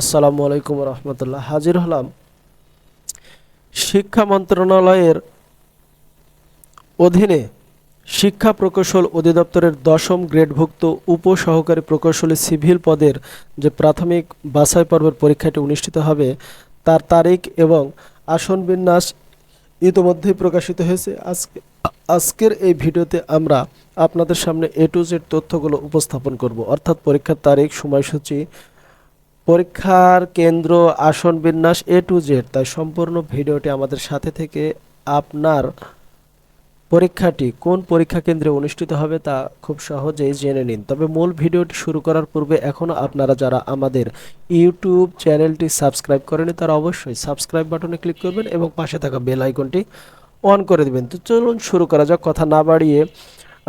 আসসালামু আলাইকুম রহমতুল্লাহ। হাজির হলাম শিক্ষা মন্ত্রণালয়ের অধীনে শিক্ষা প্রকৌশল অধিদপ্তরের দশম গ্রেডভুক্ত উপসহকারী প্রকৌশলী সিভিল পদের যে প্রাথমিক বাছাই পর্বের পরীক্ষাটি অনুষ্ঠিত হবে, তার তারিখ এবং আসন বিন্যাস ইতোমধ্যেই প্রকাশিত হয়েছে। আজকে আজকের এই ভিডিওতে আমরা আপনাদের সামনে এ টু জেড তথ্যগুলো উপস্থাপন করব। অর্থাৎ পরীক্ষার তারিখ, সময়সূচি পরীক্ষার কেন্দ্র, আসন বিন্যাস এ টু জেড তাই সম্পূর্ণ ভিডিওটি আমাদের সাথে থেকে আপনার পরীক্ষাটি কোন পরীক্ষা কেন্দ্রে অনুষ্ঠিত হবে তা খুব সহজেই জেনে নিন। তবে মূল ভিডিওটি শুরু করার পূর্বে এখনও আপনারা যারা আমাদের ইউটিউব চ্যানেলটি সাবস্ক্রাইব করেনি, তারা অবশ্যই সাবস্ক্রাইব বাটনে ক্লিক করবেন এবং পাশে থাকা বেল আইকনটি অন করে দেবেন। তো চলুন শুরু করা যাক। কথা না বাড়িয়ে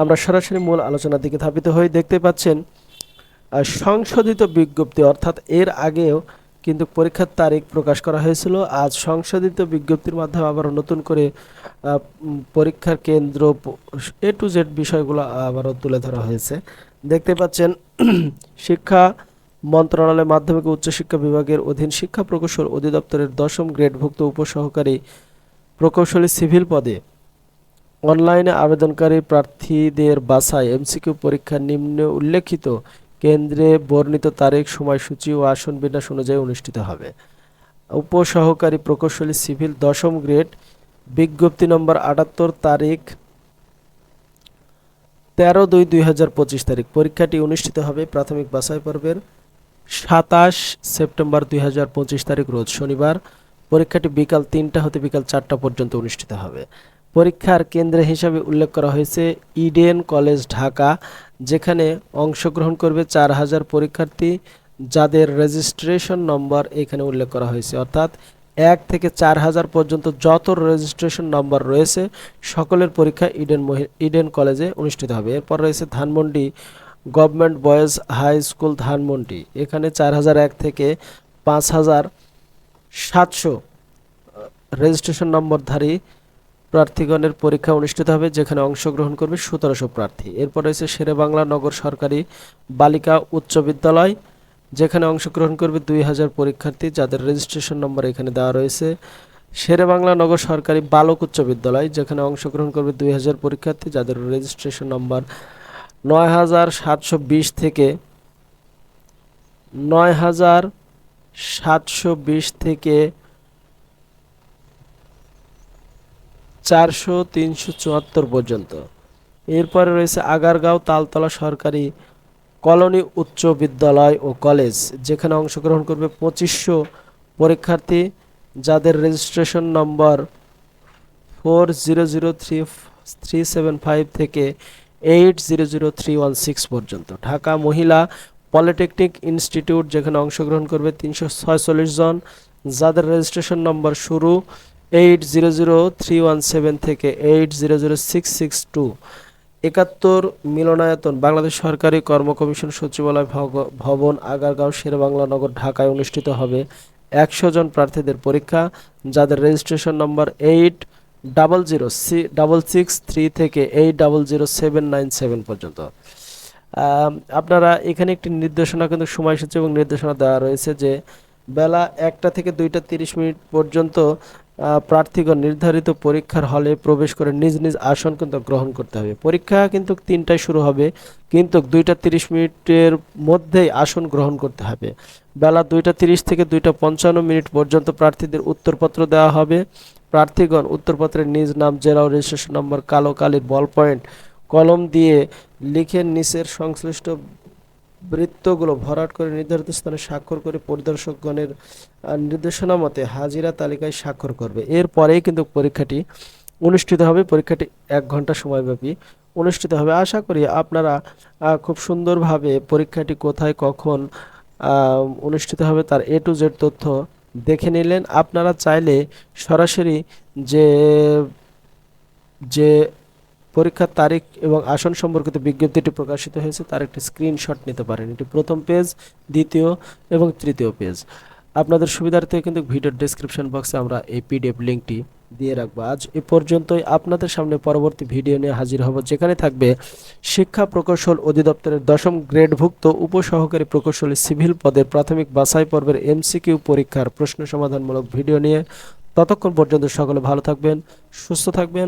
আমরা সরাসরি মূল আলোচনার দিকে ধাবিত হয়ে দেখতে পাচ্ছেন সংশোধিত বিজ্ঞপ্তি, অর্থাৎ এর আগেও কিন্তু পরীক্ষার তারিখ প্রকাশ করা হয়েছিল। আজ সংশোধিত বিজ্ঞপ্তির মাধ্যমে আবার নতুন করে পরীক্ষার কেন্দ্র এ টু জেড বিষয়গুলো আবারও তুলে ধরা হয়েছে। দেখতে পাচ্ছেন, শিক্ষা মন্ত্রণালয় মাধ্যমিক উচ্চশিক্ষা বিভাগের অধীন শিক্ষা প্রকৌশল অধিদপ্তরের দশম গ্রেডভুক্ত উপসহকারী প্রকৌশলী সিভিল পদে অনলাইনে আবেদনকারী প্রার্থীদের বাছাই এমসিকিউ পরীক্ষা নিম্নে উল্লেখিত কেন্দ্রে বর্ণিত তারিখ, সময়সূচি ও আসন বিন্যাস অনুযায়ী অনুষ্ঠিত হবে। উপসহকারী প্রকৌশলী সিভিল দশম গ্রেড, বিজ্ঞপ্তি নম্বর আটাত্তর, তারিখ তেরো দুই দুই হাজার পঁচিশ তারিখ। পরীক্ষাটি অনুষ্ঠিত হবে প্রাথমিক বাছাই পর্বের সাতাশ সেপ্টেম্বর দুই হাজার পঁচিশ তারিখ, রোজ শনিবার। পরীক্ষাটি বিকাল তিনটা হতে বিকাল চারটা পর্যন্ত অনুষ্ঠিত হবে। পরীক্ষার কেন্দ্র হিসাবে উল্লেখ করা হয়েছে ইডেন কলেজ ঢাকা, যেখানে অংশগ্রহণ করবে চার হাজার পরীক্ষার্থী, যাদের রেজিস্ট্রেশন নম্বর এখানে উল্লেখ করা হয়েছে। অর্থাৎ এক থেকে চার হাজার পর্যন্ত যত রেজিস্ট্রেশন নম্বর রয়েছে, সকলের পরীক্ষা ইডেন ইডেন কলেজে অনুষ্ঠিত হবে। এরপর রয়েছে Dhanmondi government boys high school Dhanmondi. এখানে চার হাজার এক থেকে পাঁচ হাজার সাতশো রেজিস্ট্রেশন নম্বরধারী প্রার্থীগণের পরীক্ষা অনুষ্ঠিত হবে, যেখানে অংশগ্রহণ করবে সতেরোশো প্রার্থী। এরপর রয়েছে শেরেবাংলা নগর সরকারি বালিকা উচ্চ বিদ্যালয়, যেখানে অংশগ্রহণ করবে দুই হাজার পরীক্ষার্থী, যাদের রেজিস্ট্রেশন নম্বর এখানে দেওয়া রয়েছে। শেরেবাংলা নগর সরকারি বালক উচ্চ বিদ্যালয়, যেখানে অংশগ্রহণ করবে দুই হাজার পরীক্ষার্থী, যাদের রেজিস্ট্রেশন নম্বর নয় হাজার সাতশো বিশ থেকে নয় হাজার সাতশো বিশ থেকে চারশো, তিনশো চুয়াত্তর পর্যন্ত। এরপরে রয়েছে আগারগাঁও তালতলা সরকারি কলোনি উচ্চ বিদ্যালয় ও কলেজ, যেখানে অংশগ্রহণ করবে পঁচিশশো পরীক্ষার্থী, যাদের registration number four zero zero three three seven five থেকে eight zero zero three one six পর্যন্ত। ঢাকা মহিলা পলিটেকনিক ইনস্টিটিউট, যেখানে অংশগ্রহণ করবে তিনশো ছয়চল্লিশ জন, যাদের রেজিস্ট্রেশন নম্বর শুরু eight zero zero three one seven থেকে eight zero zero six six two একাত্তর মিলনায়তন বাংলাদেশ সরকারি কর্ম কমিশন সচিবালয় ভবন, আগারগাঁও শেরেবাংলা নগর ঢাকায় অনুষ্ঠিত হবে একশো জন প্রার্থীদের পরীক্ষা, যাদের registration number eight double zero C double six three থেকে eight double zero seven nine seven পর্যন্ত। আপনারা এখানে একটি নির্দেশনা কিন্তু সময়সূচি এবং নির্দেশনা দেওয়া রয়েছে যে বেলা একটা থেকে দুইটা তিরিশ মিনিট পর্যন্ত প্রার্থীগণ নির্ধারিত পরীক্ষার হলে প্রবেশ করে নিজ নিজ আসন কিন্তু গ্রহণ করতে হবে। পরীক্ষা কিন্তু তিনটায় শুরু হবে, কিন্তু দুইটা তিরিশ মিনিটের মধ্যেই আসন গ্রহণ করতে হবে। বেলা দুইটা তিরিশ থেকে দুইটা পঞ্চান্ন মিনিট পর্যন্ত প্রার্থীদের উত্তরপত্র দেওয়া হবে। প্রার্থীগণ উত্তরপত্রের নিজ নাম, জেলা ও রেজিস্ট্রেশন নম্বর, কালো কালির বল পয়েন্ট, কলম দিয়ে লিখে নিচের সংশ্লিষ্ট বৃত্তগুলো ভরাট করে নির্ধারিত স্থানে স্বাক্ষর করে পরিদর্শকগণের নির্দেশনা মতে হাজিরা তালিকায় স্বাক্ষর করবে। এরপরেই কিন্তু পরীক্ষাটি অনুষ্ঠিত হবে। পরীক্ষাটি এক ঘণ্টা সময়ব্যাপী অনুষ্ঠিত হবে। আশা করি আপনারা খুব সুন্দরভাবে পরীক্ষাটি কোথায় কখন অনুষ্ঠিত হবে তার এ টু জেড তথ্য দেখে নিলেন। আপনারা চাইলে সরাসরি যে যে পরীক্ষার তারিখ এবং আসন সম্পর্কিত বিজ্ঞপ্তিটি প্রকাশিত হয়েছে, তার একটি স্ক্রিনশট নিতে পারেন। এটি প্রথম পেজ দ্বিতীয় এবং তৃতীয় পেজ আপনাদের সুবিধার্থে কিন্তু ভিডিওর ডেসক্রিপশন বক্সে আমরা এই পিডিএফ লিঙ্কটি দিয়ে রাখব। আজ এ পর্যন্তই। আপনাদের সামনে পরবর্তী ভিডিও নিয়ে হাজির হব, যেখানে থাকবে শিক্ষা প্রকৌশল অধিদপ্তরের দশম গ্রেডভুক্ত উপসহকারী প্রকৌশলী সিভিল পদের প্রাথমিক বাছাই পর্বের এমসিকিউ পরীক্ষার প্রশ্ন সমাধানমূলক ভিডিও নিয়ে। ততক্ষণ পর্যন্ত সকলে ভালো থাকবেন, সুস্থ থাকবেন।